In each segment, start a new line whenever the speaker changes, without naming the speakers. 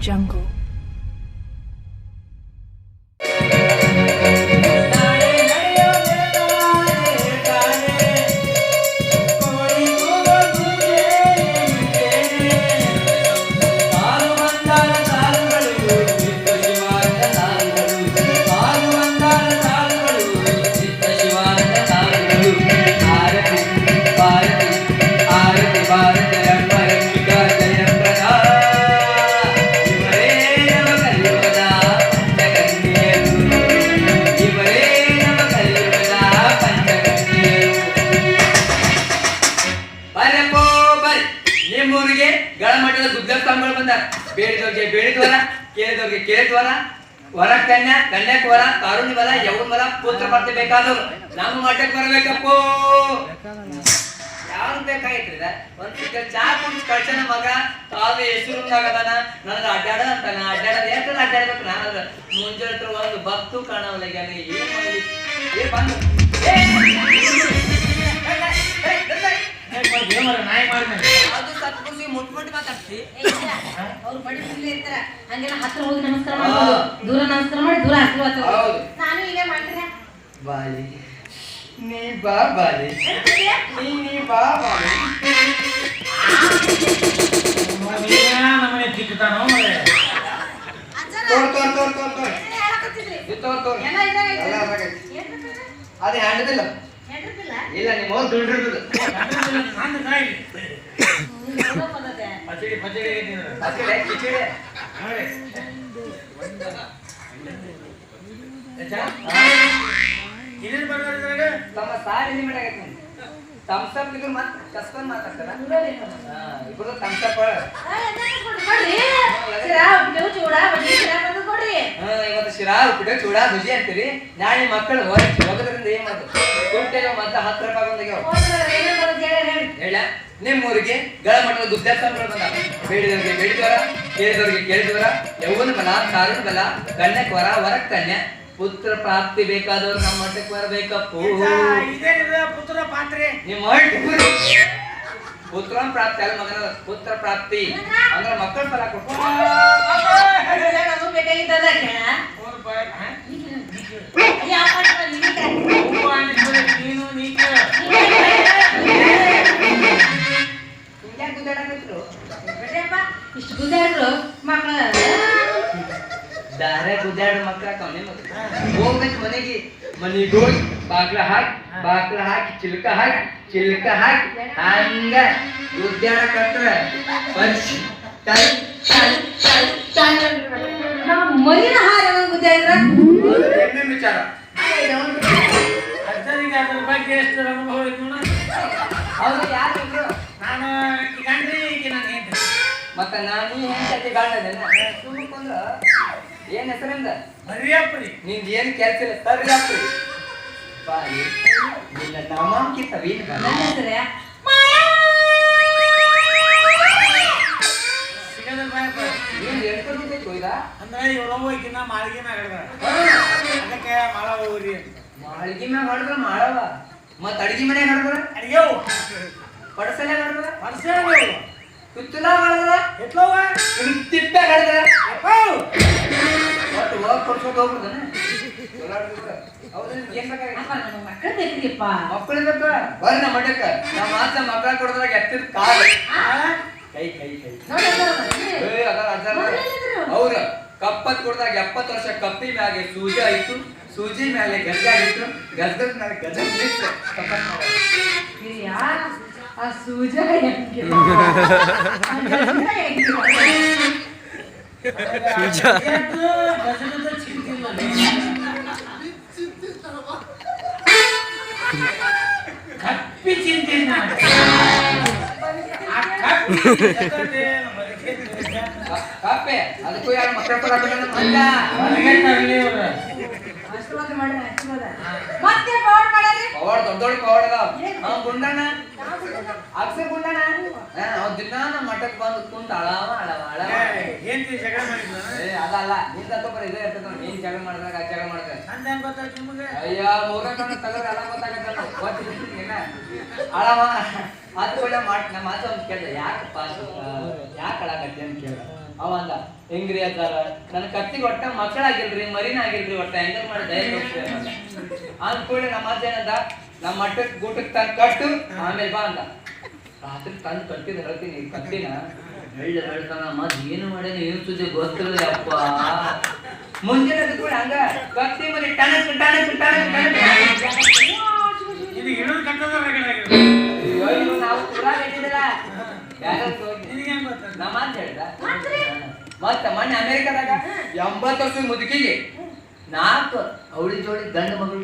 jungle.
ನಿಮ್ಮೂರಿಗೆ ಮಠದ ಗುದ್ದಸ್ತಾಂಬಗಳು ಬಂದ. ಬೇಡಿದವ್ರಿಗೆ ಬೇಡಿದ್ವರ, ಕೇಳಿದವ್ರಿಗೆ ಕೇಳಿದ್ವರ ವರ ಕನ್ಯಾ ಕನ್ಯಾಕ್ ವರ ಕಾರುಣಿ ಬಲ ಯೌನ್ ಬಲ, ಪುತ್ರ ಪ್ರಾಪ್ತಿ ಬೇಕಾದವ್ರು. ನಮ್ಮ ಮಠಕ್ಕೆ ಬರ್ಬೇಕಪ್ಪೋ. ಯಾವ್ದು ಬೇಕಾಗಿತ್ರಿ ಇದ? ಒಂದ್ ಚಾ ಕಳ್ಸನ ಮಗ ತಾವು ಹೆಸರು ಅದಾನ ನನಗ ಅಡ್ಡಾಡ ಅಂತಾನ ಅಡ್ಡಾಡದ ಎಷ್ಟು ಅಡ್ಡಾಡ್ಬೇಕು? ನಾನು ಮುಂಜಾನೆ ಒಂದು ಭಕ್ತು ಕಾಣವಲ್ಲ ಏನ್
ಅವ್ರು ಬಡಿ ಇಲ್ಲೇ ಇರ್ತಾರ ಹಂಗೆಲ್ಲ ಹತ್ರ ಹೋಗಿ ನಮಸ್ಕಾರ ಮಾಡ್ಬೋದು ದೂರ ನಮಸ್ಕಾರ ಮಾಡಿ ದೂರ ಆಶೀರ್ವಾದ.
ಹೌದು.
ನಾನು ಹೀಗೆ ಮಾಡ್ತೀನಿ
ಬಾಲಿ ನೀ ಬಾ ಬಾಲಿ ನೀ ನೀ ಬಾ ಬಾಲಿ
ನಮ್ಮನೆ ತಿಕ್ಕತಾನೋ ಮರೆ
ತೋರ್ ತೋರ್ ತೋರ್ ತೋರ್ ತೋರ್
ಏನ್ ಹೇಳಕತ್ತಿದ್ರಿ?
ಇದು ತೋರ್ ತೋರ್
ಎಲ್ಲ ಇದಾಗೈತೆ.
ಎಲ್ಲ ಅದಾಗೈತೆ.
ಏನ್ ಬೇಕಲ್ಲ?
ಅದೇ ಹ್ಯಾಂಡದಿಲ್ಲ
ಏನ್ ಬೇಕಿಲ್ಲ?
ಇಲ್ಲ ನಿಮ್ಮ ಹೋಗಿ ದುಂಡಿರ್ತದ
ನಂದು ಕಾಯಿ
ತಮ್ಮ ಸಾರಿ ತಮ್ಸಪ್ ಮತ್ತೆ ತಮ್ಸಪ್ ಇವತ್ತು ಶಿರಾ ಉಪ್ಪಿಟ್ಟು ಚೂಡ ಭುಜಿ ಅಂತೀರಿ. ನಾಳೆ ಮಕ್ಕಳು ಹೋಗೋದ್ರಿಂದ ಏನ್ ಕುಂಟೆಗೆ ಮತ್ತೆ ಹತ್ತು ರೂಪಾಯಿ
ಬರೋದು ಹೇಳಿ,
ನಿಮ್ಮೂರಿಗೆ ಗಳಮಟ್ಟದ ಗುದ್ದಾಸ್ತಂಗಳು ಬಂದ ಬೇಡಿದವರಿಗೆ ಬೇಡಿದವರ ಕೇಳಿದವರಿಗೆ ಕೇಳಿದವರ ಯೌವನ ಬಲ ಕಾರಣ ಬಲ ಕನ್ಯಕ್ ವರ ವರ ಕನ್ಯಾ ಪುತ್ರ ಪ್ರಾಪ್ತಿ ಬೇಕಾದವರು ನಮ್ಮ ಮಠಕ್ಕೆ ಬರಬೇಕಪ್ಪು
ಪುತ್ರ ಪಾತ್ರೆ
ನಿಮ್ಮ ಪುತ್ರ ಪ್ರಾಪ್ತಿ ಅಲ್ಲ ಮಗನ ಪುತ್ರ ಪ್ರಾಪ್ತಿ ಅಂದ್ರೆ ಮಕ್ಕಳ ಫಲ ಕೊಟ್ಟು
ಬಿಡ್ರಿಯಪ್ಪ, ಇಷ್ಟು ಗುದ್ದಾಡಿದ್ರು ಮಕ್ಕಳ
ದಾರೆ ಗುದ್ದಾಡ ಮಕ್ಕಳ ಕವನೆ ಹೋಗ್ಬೇಕು ಮನೆಗೆ. ಮನೆಗೆ ಹೋಗಿ ಬಾಗ್ಲ ಹಾಕಿ ಬಾಗ್ಲ ಹಾಕಿ ಚಿಲ್ಕ ಹಾಕಿ ಚಿಲ್ಕ ಹಾಕಿ. ಹಂಗ ಗುದ್ದಾಡಕತ್ರ ಬರ್ಸಿ ತಲ್ ತಲ್ ತಲ್
ನಮ್ಮ ಮರಿನ ಹಾರ ಗುದ್ದಾಡಿದ್ರ?
ವಿಚಾರ.
ಅಜ್ಜನಿಗೆ ಅದ್ರ ಬಗ್ಗೆ ಎಷ್ಟು ಅನುಭವ ಇತ್ತು.
ಅವ್ರು ಯಾರು
ನಾನು ಗಂಡ್ರಿ.
ಮತ್ತ ನಾನು ಈ ಹೆಂಡತಿ ಸುಮ್ಮಕೊಂದ್ರ ಏನ್ ಹೆಸರಿಂದ?
ಬರಿಯಪ್ಪ ನಿಂಗೆ
ನಿಂದ ಏನ್ ಕೆಲ್ಸ ಇಲ್ಲ? ಸರಿ ಆಗ್ತದೆ ಬಾಯಿ ನಿನ್ನ ನಾಮಾಂಕಿತ ವೀಣ
ನನ್ನ ಹೆಸರೇ.
ನೀನ್
ಅಂದ್ರೆ ಮಾಳಿಗೆ ಮ್ಯಾಗ ಹಿಡ್ದಾರ. ಅದಕ್ಕೆ ಮಾಳ ಹೋಗ್ರಿ ಅಂತ.
ಮಾಳಿಗೆ ಮ್ಯಾಗ ಹೊಡೆದ್ರ ಮಾಡವ ಮತ್ತ ಅಡಿಗೆ ಮನೆ ಹೊಡೆದ್ರ?
ಅಡಿಗೆ
ಪಡಸಲೆ ಹೊಡೆದ್ರ?
ನೀವು.
ಕುತ್ತಲ ಹೊಡೆದ್ರ
ಎತ್ಲವ್ವ?
ತಿಪ್ಪೆ
ಯಪ್ಪ.
ಒಟ್ಟು ಹೋಗ್ ಕೊಡ್ಸೋದು ಬೇಕು? ಬರ್ರಿ ನಮ್ಮ ಮಠಕ್ಕ. ನಮ್ಮ ಮಾತ ಮಕ್ಕಳ ಕೊಡದ್ರಾಗ ಎತ್ತಿದ ಕಾಲು? ಕೈ ಕೈ ಕೈ. ಅವ್ರ ಕಪ್ಪತ್ ಕೊಡ್ದಾಗ ಎಪ್ಪತ್ತು ವರ್ಷ ಕಪ್ಪಿ ಮ್ಯಾಗೆ ಸೂಜಿ ಆಯ್ತು. ಸೂಜಿ ಮೇಲೆ ಗದ್ಗ ಆಗಿತ್ತು. ಗದ್ದದ ಮೇಲೆ ಗದ ನಿಂತು ಕಪ್ಪತ್ ಮಾಡೋದು.
ಇದು ಯಾರ ಆ ಸೂಜ ಹೆಂಗೆ ಆ ಗಂಡ ಹೆಂಗೆ?
ಎದ್ದು ಗಜಗಜ ಚಿಂತಿಲ್ಲ ನೀ. ಕಪ್ಪಿ ಚಿಂತೆ ನಾನು. ಆ ಕಪ್ಪಿ ಎದರ್ದೇನು ಬದುಕಿದ್ದಿಲ್ಲ.
ಕ- ಕಪ್ಪೆ ಅದಕ್ಕೂ ಯಾರು ಮಕ್ಕಳ ಕೊಡಕ್ಕೆ ಅಲ್ಲ
ಹೊರಗೆ ತರ್ಲಿ ಇವ್ರು.
ಆಶೀರ್ವಾದ ಮಾಡ್ರಿ ಆಶೀರ್ವಾದ ಮತ್ತೆ ಪವಾಡ ಮಾಡ್ರಿ
ಪವಾಡ ದೊಡ್ಡ ದೊಡ್ಡ ಪವಾಡ ಅವ ಗುಂಡಣ ಅಕ್ಷರ ಗುಂಡಣ್ಣ ಅವ ದಿನ ನಮ್ಮ ಮಠಕ್ಕೆ ಬಂದು ಕುಂತ ಅಳವ ಅಳವ ಅಳವ.
ಏನ್ ಜಗಳ ಮಾಡಿದ್ನ?
ಏ ಅದಲ್ಲ ನಿಂದ ಬರೀ ಇದೇ ಇರ್ತದ ನೀನ್ ಏನ್ ಜಗಳ ಮಾಡಿದಾಗ ಆ ಜಗಳ ಮಾಡ್ತಾರೆ
ನಂದ್ ಹೆಂಗ್ ಗೊತ್ತಾಯ್ತು ನಿಮಗೆ?
ಅಯ್ಯ ಮೂರ ಕಣ್ಣು ತಗದ ಎಲ್ಲ ಗೊತ್ತಾಗತ್ತಲ್ಲ. ಗೊತ್ತಿಲ್ಲ ಅಳವ. ಅದ್ ಒಳ್ಳೆ ಮಾಡ್ ನಮ್ಮ ಮಾತು ಅಂತ ಕೇಳ್ದ ಯಾಕಪ್ಪ ಯಾಕೆ ಅಳಾಕತ್ತಿ ಅಂತ ಕೇಳ್ದ. ಅವ ಅಂದ ಹೆಂಗ್ರಿ ಅದಾರ ನನ್ನ ಕತ್ತಿಗೆ ಒಟ್ಟ ಮಕ್ಕಳಾಗಿಲ್ರಿ ಮರಿನ ಆಗಿಲ್ರಿ ಒಟ್ಟ ಹೆಂಗ ಮಾಡಿ ದಯ ಅಂದ ನಮ್ಮ ಅಜ್ಜ ಏನಂದ ನಮ್ಮ ಮಟ್ಟಕ್ಕೆ ಗೂಟಕ್ಕೆ ತಂದು ಕಟ್ಟು ಆಮೇಲೆ ಬಾ ಅಂದ. ರಾತ್ರಿ ತಂದು ಕಟ್ಟಿದ ಹೇಳ್ತೀನಿ ಕತ್ತಿನ ಹೇಳ ಹೇಳ್ತಾನ ಮತ್ ಏನು ಮಾಡ್ಯಾನ ಏನು ಸುದ್ದಿ ಗೊತ್ತಿಲ್ಲ ಅಪ್ಪ. ಮುಂಜಾನೆ ಕೂಡ ಹಂಗ ಕತ್ತಿ ಮರಿ ಟಣಕ್ ಟಣಕ್ ಟಣಕ್ ಟಣಕ್. ನಾವು ಕಟ್ಟಿದಿಲ್ಲ ನಮ್ಮ ಅಂತ ಹೇಳ್ದ. ಮತ್ತ ಮೊನ್ನೆ ಅಮೆರಿಕದಾಗ ಎಂಬತ್ತು ವರ್ಷ ಮುದುಕಿಗೆ ನಾಲ್ಕು ಅವಳಿ ಜೋಡಿ ಗಂಡು ಮಗಳು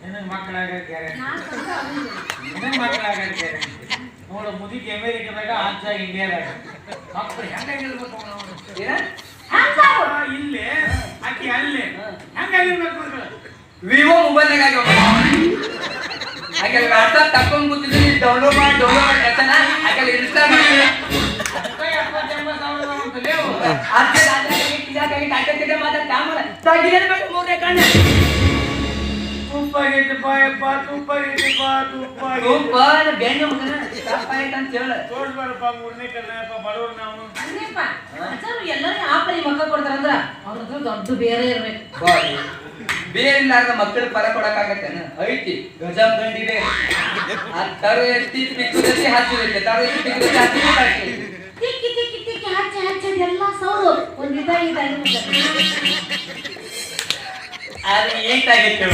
ನಿನಗೆ ಮಕ್ಕಳಾಗಕ್ಕೆ. ನಿನಗೆ ಮಕ್ಕಳಾಗಕ್ಕೆ ನೋಡು ಮುದುಕಿ ಅಮೇರಿಕದಾಗ ಅಜ್ಜ ಇಂಡಿಯಾದಾಗ ಮಕ್ಕಳು ಹೆಂಗಾಗಿರ್ಬೇಕು ಅವ್ನು?
ಏನ?
ಹ್ಯಾಂಗಾರು?
ಆ, ಇಲ್ಲೇ ಆಕೆ ಅಲ್ಲೇ. ಹೆಂಗಾಗಿರ್ಬೇಕು ಮಕ್ಕಳು
ವಿವೋ ಮೊಬೈಲ್ನಾಗ ಹಾಗೆ ವಾಟ್ಸಪ್ ತಕೊಂಡ್ ಕೂತಿದ್ದೀನಿ ಡೌನ್ಲೋಡ್ ಮಾಡಿ ಡೌನ್ಲೋಡ್ ಮಾಡಿ ಹಾಗೆ ಇನ್ಸ್ಟಾ ಮಾಡಿ
ಪರ ಕೊಡಕ್ ಅಂತ
ತಾಮರ ಮೂರನೇ ಕಣ್ಣು.
ಯಪ್ಪ ತುಪ್ಪ. ತುಪ್ಪ
ಮಗನ ಅಂತ ಹೇಳ.
ಬಡವ್ರು ನಾವು.
ಆಪರಿ ಮಕ್ಕ ಕೊಡ್ತಾರಂದ್ರ ಅವ್ರದ್ದು ದೊಡ್ಡ ಬೇರೆ ಇರ್ಬೇಕು.
ಬೇರೆ ಮಕ್ಕಳು ಫಲ ಕೊಡಕ್ಕಾಗತ್ತೇನ ಐತಿ ಗಜ ಗಂಡಿ ಬೇರೆ ಆ ತರ ಎತ್ತಿ ಪಿಕ್ಕುದಲ್ಲಿ ಹಾಕಿರುತ್ತೆ ತರ ಎತ್ತಿ ಪಿಕ್ಕುದಲ್ಲಿ ಹಾಕಿ
ತಿಕ್ಕಿ ತಿಕ್ಕಿ ತಿಕ್ಕಿ ಹಚ್ಚಿ ಹಚ್ಚಿ ಎಲ್ಲ ಸೌದು ಒಂದ್ ಇದ ಇದ
ಅದು ಏಟಾಗೈತೆ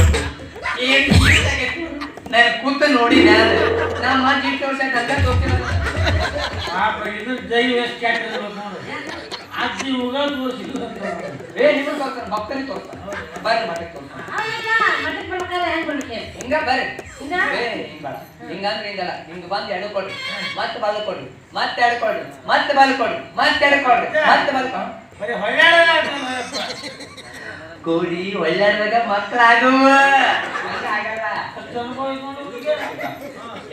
ಏಟ್ ಏಟಾಗೈತೆ ನಾನು ಕೂತು ನೋಡಿ ನಾನು. ನಮ್ಮ ಇಷ್ಟು ವರ್ಷ
ಪಾಪ ಇದು ಕೆಟ್ಟ ಇರ್ಬೇಕು ನೋಡು. ಅಜ್ಜಿ ಹೋಗ ತೋರಿಸಿಲ್ಲ
ಏ ನಿಮಗೆ ತೋರ್ಸ್ತಾನೆ. ಭಕ್ತನಿಗೆ ತೋರ್ಸ್ತಾನೆ. ಬರ್ರಿ ಮಠಕ್ಕೆ
ಬರ್ಬೇಕಾದ್ರೆ ಹೆಂಗ್
ಬರ್ರಿ. ಹಿಂಗಂದ್ರೆ ಹಿಂಗಲ್ಲ. ಹಿಂಗ್ ಬಂದ್ ಎಡು ಕೊಡ್ರಿ. ಮತ್ತೆ ಬಲ ಕೊಡ್ರಿ. ಮತ್ತೆ ಎಡು ಕೊಡ್ರಿ. ಮತ್ತೆ ಬಲ ಕೊಡ್ರಿ. ಮತ್ತೆ ಎಡು ಕೊಡ್ರಿ. ಮತ್ತೆ ಬಲ ಕೊಡ್ರಿ. ಕೋಡಿ ಒಳ್ಳೆದಾಗ ಮಕ್ಕಳಾಗುವ.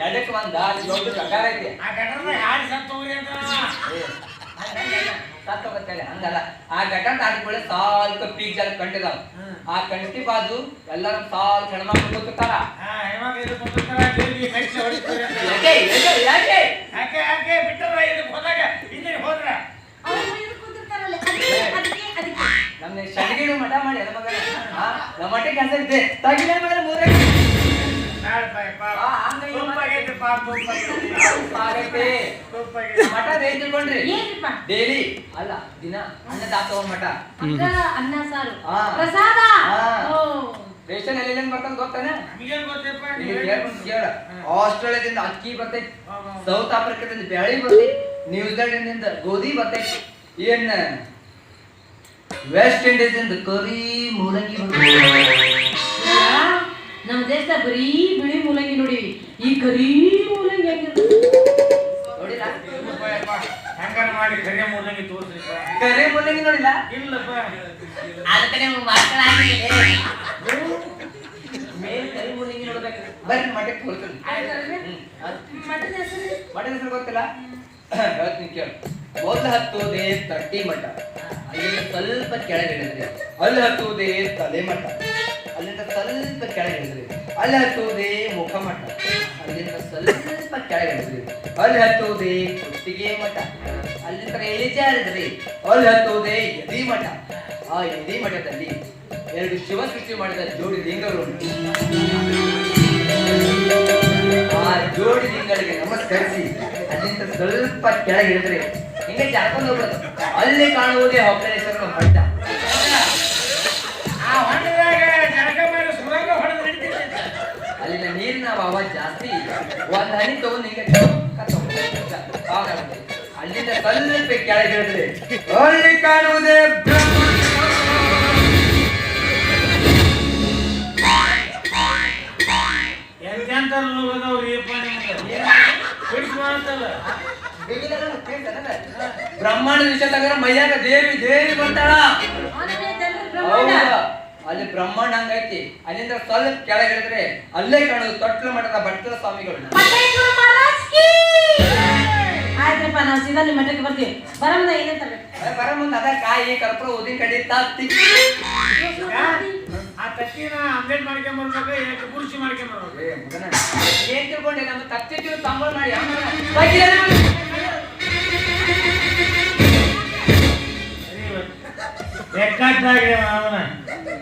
ಎಡಕ್ಕೆ ಒಂದ ದೊಡ್ಡ ಪ್ರಕಾರ ಐತಿ?
ಆ ಗಟರ್ದಾಗ ಹಾಡಿ ಸತ್ತು ಹೋಗ್ರಿ ಅಂತ
ಸತ್ತೋಗತ್ತಲ್ಲ, ಹಂಗಲ್ಲ. ಆ ಘಟನೆ ಆದ್ಮೇಲೆ ಸಾಲ್ಕ ಪೀಕ್ ಜಲ ಕಂಡಿದಾವ. ಆ ಕಂಟಿ ಬಾಜು ಎಲ್ಲರೂ ಸಾಲ್ ಹೆಣ್ಮಕ್ಳು
ಅಂತ.
ಯಾಕೆ ಯಾಕೆ ಯಾಕೆ?
ಬಿಟ್ಟರ ಇದಕ್ಕೆ ಹೋದಾಗ ಇಲ್ಲಿ ಹೋದ್ರ?
ಮಠ ಮಾಡಿ ನಮ್ಮ ಇದೆ. ತಗಿಲ ಮೇಲೆ ಮೂರೇ ಡೈಲಿ. ಅಲ್ಲ ದಿನ ಅನ್ನದಾಸೋಹ ಮಠ.
ಅಕ್ಕ ಅನ್ನ ಸಾರು.
ಆ.
ಪ್ರಸಾದ?
ಆ.
ಓ.
ರೇಷನ್ ಗೊತ್ತಾನೆ. ಕೇಳ. ಆಸ್ಟ್ರೇಲಿಯಾದಿಂದ ಅಕ್ಕಿ ಬರ್ತೈತಿ. ಸೌತ್ ಆಫ್ರಿಕಾದಿಂದ ಬ್ಯಾಳಿ ಬರ್ತೈತಿ ನ್ಯೂಜಿಲೆಂಡ್ ಗೋಧಿ ಬರ್ತೈತಿ. ಏನ್? ವೆಸ್ಟ್ ಇಂಡೀಸ್ ಇಂದ ಕರಿ ಮೂಲಂಗಿ
ನಮ್ಮ ದೇಶದಾಗ ಬರೀ ಬಿಳಿ ಮೂಲಂಗಿ ನೋಡಿ. ಈ ಕರಿ ಮೂಲಂಗಿ
ನೋಡಿಲ್ಲ.
ಹೆಂಗಾರ ಮಾಡಿ ಕರಿ ಮೂಲಂಗಿ ತೋರ್ಸಿ
ಕರಿ ಮೂಲಂಗಿ ನೋಡಿಲ್ಲ?
ಇಲ್ಲಪ್ಪ.
ಅದಕ್ಕೆ ನೀವು ಮೇಲ್ ಕರಿ ಮೂಲಂಗಿ ನೋಡ್ಬೇಕು. ಬರ್ರಿ ಮಠಕ್ಕೆ ಕೊಡ್ತೀನಿ
ಮಟನ್ ಹೆಸರು?
ಮಠದ ಹೆಸರು ಗೊತ್ತಿಲ್ಲ? ಹೇಳ್ತೀನಿ ಕೇಳು. ಮೊದಲು ಹತ್ತುವುದೇ ತಟ್ಟಿ ಮಠ. ಅಲ್ಲಿ ಸ್ವಲ್ಪ ಕೆಳಗೆ ಇಳಿದ್ರಿ ಅಲ್ಲಿ ಹತ್ತುವುದೇ ತಲೆ ಮಠ. ಅಲ್ಲಿಂದ ಸ್ವಲ್ಪ ಕೆಳಗೆ ಇಳಿದ್ರಿ ಅಲ್ಲಿ ಹತ್ತುವುದೇ ಮುಖ ಮಠ. ಅಲ್ಲಿಂದ ಸ್ವಲ್ಪ ಕೆಳಗೆ ಇಳಿದ್ರಿ ಅಲ್ಲಿ ಹತ್ತುವುದೇ ಕುತ್ತಿಗೆ ಮಠ. ಅಲ್ಲಿಂದ ಇಳಿಜಾರಿದ್ರಿ ಅಲ್ಲಿ ಹತ್ತುವುದೇ ಯದಿ ಮಠ. ಆ ಯದಿ ಮಠದಲ್ಲಿ ಎರಡು ಶಿವ ಸೃಷ್ಟಿ ಮಾಡಿದ ಜೋಡಿ ಲಿಂಗಗಳು ಆ ಜೋಡಿ ಲಿಂಗಗಳಿಗೆ ನಮಸ್ಕರಿಸಿ ಅಲ್ಲಿಂದ ಸ್ವಲ್ಪ ಕೆಳಗೆ ಹಿಂಗೆ ಜಾರ್ಕೊಂಡು ಅಲ್ಲಿ ಕಾಣುವುದೇ ಹೊಕ್ಕರೇಶ್ವರನ ಹೊಡ್ಡ
ಆ ಹೊಂಡದಾಗ ಸುರಂಗ ಹೊಡೆದು.
ಅಲ್ಲಿನ ನೀರಿನ ಅಭಾವ ಜಾಸ್ತಿ ಒಂದ್ ಹನಿ ತಗೊಂಡು ಹಿಂಗೆ. ಅಲ್ಲಿಂದ ಸ್ವಲ್ಪ ಕೆಳಗೆ ಇಳಿದ್ರೆ ಅಲ್ಲಿ ಕಾಣುವುದೇ
ಎಂತೆಂತ ರೋಗ ಅದಾವ್ರಿ ಅಪ್ಪ ನಿಮ್ಗೆ?
ಬ್ರಹ್ಮಾಂಡ ವಿಷಯ ತಗರ ಮೈಯಾಗ ದೇವಿ ದೇವಿ ಹೌದಾ? ಅಲ್ಲಿ ಬ್ರಹ್ಮಾಂಡ ಹಂಗೈತಿ. ಅಲ್ಲಿಂದ ಸ್ವಲ್ಪ ಕೆಳಗೆ ಹೇಳಿದ್ರೆ ಅಲ್ಲೇ ಕಾಣೋದು ತೊಟ್ಲು ಮಠದ ಭಟ್ಟ ಸ್ವಾಮಿಗಳು.
ಪಟ್ಟೇಶ್ವರ ಮಹಾರಾಜ್ ಕೀ ಆಯ್ತಪ್ಪ ನಾವು ಸೀದಾ ನಿಮ್ಮ ಮಠಕ್ಕೆ ಬರ್ತೀವಿ. ಬರಮದ ಏನೇ ತರಬೇಕು.
ಅದೇ ಅದ ಕಾಯಿ ಕರ್ಪೂರ ಉದಿನ ಕಡಿ ತತ್ತಿ?
ಆ ಆಮ್ಲೆಟ್ ಏಕೆ
ಏ ಮಗನ, ಏನ್ ತಿಳ್ಕೊಂಡೆ? ನಮ್ಮ ತತ್ತಿ ತಂಬಳ ಮಾಡಿ.
ಅವನ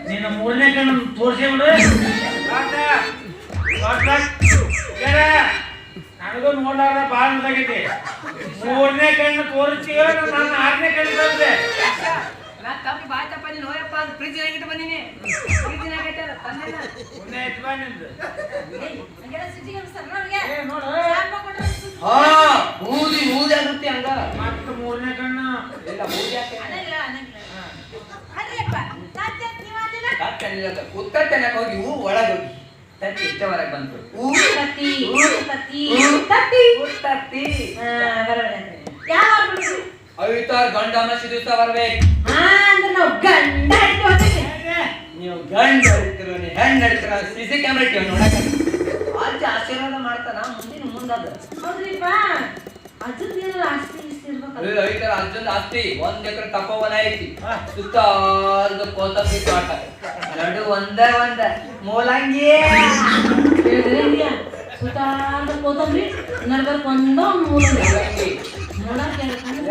ನಿನ್ನ ಮೂರನೇ ಕಣ್ಣು ತೋರಿಸಿ ಬಿಡು. ನನಗೂ ನೋಡಾರ ಭಾಳ ಇದಾಗೈತಿ ಮೂರನೇ ಕಣ್ಣು ತೋರಿಸಿ ನನ್ನ ಆರನೇ ಕಣ್ಣು ತೋರಿಸಿ
ನಾ ತಪ್ಪಿ ಬಾಯ್ತಪ್ಪ ನೀನು ಹೋಯಪ್ಪ ಅದು ಫ್ರಿಜ್ ಆಗಿಟ್ಟು ಬಂದಿನಿ.
ಫ್ರಿಜ್ ಬಾ ನಿಂದು.
ಹಂಗೆಲ್ಲ?
ಏ ನೋಡು.
ಸುತ್ತಿ-
ಹಾ ಊದಿ ಊದಿ ಆಗುತ್ತೆ ಹಂಗ.
ಮತ್ತೆ ಮೂರನೇ ಕಣ್ಣು.
ಇಲ್ಲ ಊದಿ.
ಅನ್ನಂಗಿಲ್ಲ, ಅನ್ನಂಗಿಲ್ಲ. ಸಾಧ್ಯ
ಹೋಗಿ ಹೂ ಒಳಗೆ ಹೋಗಿ. ತತ್ತಿ ಬಂತು
ತತ್ತಿ. ತತ್ತಿ. ತತ್ತಿ.
ತತ್ತಿ.
ಹಾ?
ಐತಾರ್ ಗಂಡ ದಿವಸ ಬರ್ಬೇಕು.
ಹಾ, ನಾವು ಗಂಡ.
ನೀವು ಗಂಡ ಹಿಡಿತಿರೋ ನೀವು ಹೆಣ್ಣು ಹಿಡಿತಿರೋ ಸಿ ಸಿ ಕ್ಯಾಮ್ರಾ ಇಟ್ಟಿವಿ ನೋಡಕ ಆಚೆ ಆಶೀರ್ವಾದ ಮಾಡ್ತಾನ ಮುಂದಿನ ಮುಂದದ.
ಹೌದ್ರಿಪ್ಪ, ಅಜ್ಜಂದ್ ಏನಾರ ಆಸ್ತಿ ಇರ್ಬೇಕಲ್ಲ?
ಐತರ ಆಸ್ತಿ. ಒಂದ್ ಎಕರೆ ತಪೋವನ ಐತಿ. ಸುತ್ತಾರ್ದ ಕೋತಂಬರಿ ತೋಟ. ಎರಡು ಒಂದೇ ಒಂದ. ಮೂಲಂಗಿ.
ಸುತ್ತಾರ್ದ ನಡ್ಬರ್ಕ್ ಒಂದೋ
ಮೂಲಂಗಿ.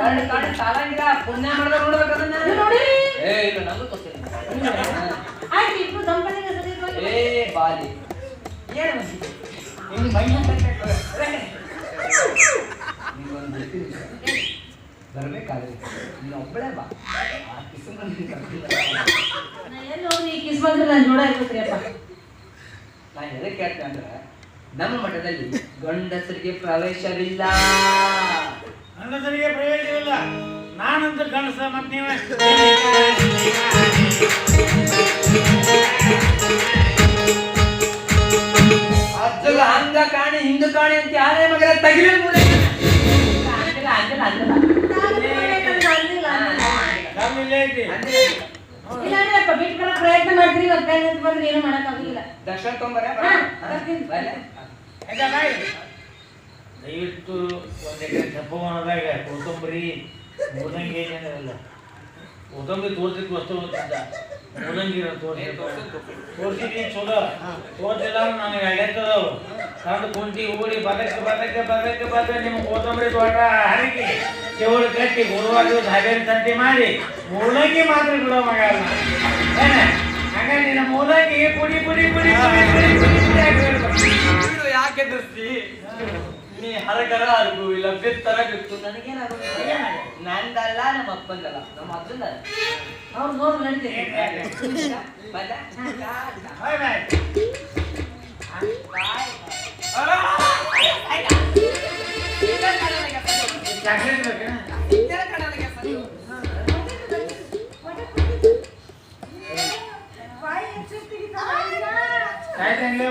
ಎರಡು ಕಾಡಿ ಸಾಲಂಗಿಲ್ಲ. ಪುಣ್ಯ ಮಾಡ್ದ
ನೋಡ್ಬೇಕಂದ್ರೆ ನೋಡಿ.
ಏ ಇಲ್ಲ ಗೊತ್ತಿಲ್ಲ.
ಆಯ್ತು ಇಬ್ರು ದಂಪತಿಗೆ ಸರಿ.
ಏ ಬಾಲಿ. ಏನು ನಿಮ್ಗೆ ಮೈ ಬರ್ಬೇಕಾದ್ರೆ ನೀನು ಒಬ್ಬಳೇ ಬಾ. ಆ.
ನಾ ಎಲ್ಲಿ ಹೋಗಿ ಕಿಸ್ ನಾನು ನೋಡ ಇರ್ಬೇಕ್ರಿಯಪ್ಪ
ನಾನು ಎದಕ್ಕೆ ಹೇಳ್ತೇನೆ ಅಂದ್ರೆ ನಮ್ಮ ಮಠದಲ್ಲಿ ಗಂಡಸರಿಗೆ ಪ್ರವೇಶವಿಲ್ಲ.
ಗಂಡಸರಿಗೆ ಪ್ರಯೋಜನವಿಲ್ಲ ನಾನಂತೂ ಗಣಸ ಮತ್ತೆ ನೀವೇ.
ಅಜ್ಜಗ ಹಂಗ ಕಾಣಿ ಹಿಂಗ ಕಾಣಿ ಅಂತ ಯಾರೇ ಮಗಳ ತಗಿಲ
ಪ್ರಯತ್ನ ಮಾಡ್ತೀರಿ ಬಂದ್ರೆ ಏನು ಮಾಡೋಕ್ಕಾಗಿಲ್ಲ
ದರ್ಶನ ತೊಂಬರ?
ದಯವಿಟ್ಟು ಒಂದ್ ಎಕರೆ ಕಪ್ಪವನದಾಗ ಕೊತ್ತಂಬರಿ ಮೂಲಂಗಿ ಏನೇನಿರಲ್ಲ ಕೊತ್ತಂಬರಿ ತೋರ್ಸಿದ್ ವಸ್ತು ಗೊತ್ತಿದ್ದ ಮೂಲಂಗಿ ತೋರಿಸಿ ತೋರಿಸಿದ್ದೀನಿ ಚಲೋ ತೋರ್ಸಿಲ್ಲ ನನಗೆ ಎಳೆತ್ತದವು ಕಂಡು ಕುಂಟಿ ಓಡಿ ಬದಕ್ಕೆ ಬದಕ್ಕೆ ಬದಕ್ಕೆ ಬದಕ್ಕೆ ನಿಮ್ಮ ಕೊತ್ತಂಬರಿ ತೋಟ ಹರಕಿ ಚೆವಳು ಕಟ್ಟಿ ಗುರುವಾರ ಹಾವೇರಿ ತಂತಿ ಮಾಡಿ ಮೂಲಂಗಿ ಮಾತ್ರ ಬಿಡೋ ಮಗ ಏನ ಹಂಗ ನಿನ್ನ ಮೂಲಂಗಿ ಪುಡಿ ಪುಡಿ ಪುಡಿ ಪುಡಿ ಪುಡಿ ಪುಡಿ ಪುಡಿ
ಯಾಕೆ ದೃಷ್ಟಿ ನೀ ಹರಕರ ಹರಗು ಇಲ್ಲ ಬಿತ್ತರ ಬಿತ್ತು ನನಗೇನಾಗುತ್ತೆ ನಂದಲ್ಲ ನಮ್ಮ ಅಪ್ಪಂದಲ್ಲ. ನಮ್ಮ ಅಜ್ಜಂದ
ಅವ್ರು ನೋಡು
ನಡೀತೀನಿ
ಕಾಯ್ತಾ ಇಲ್ಲೇ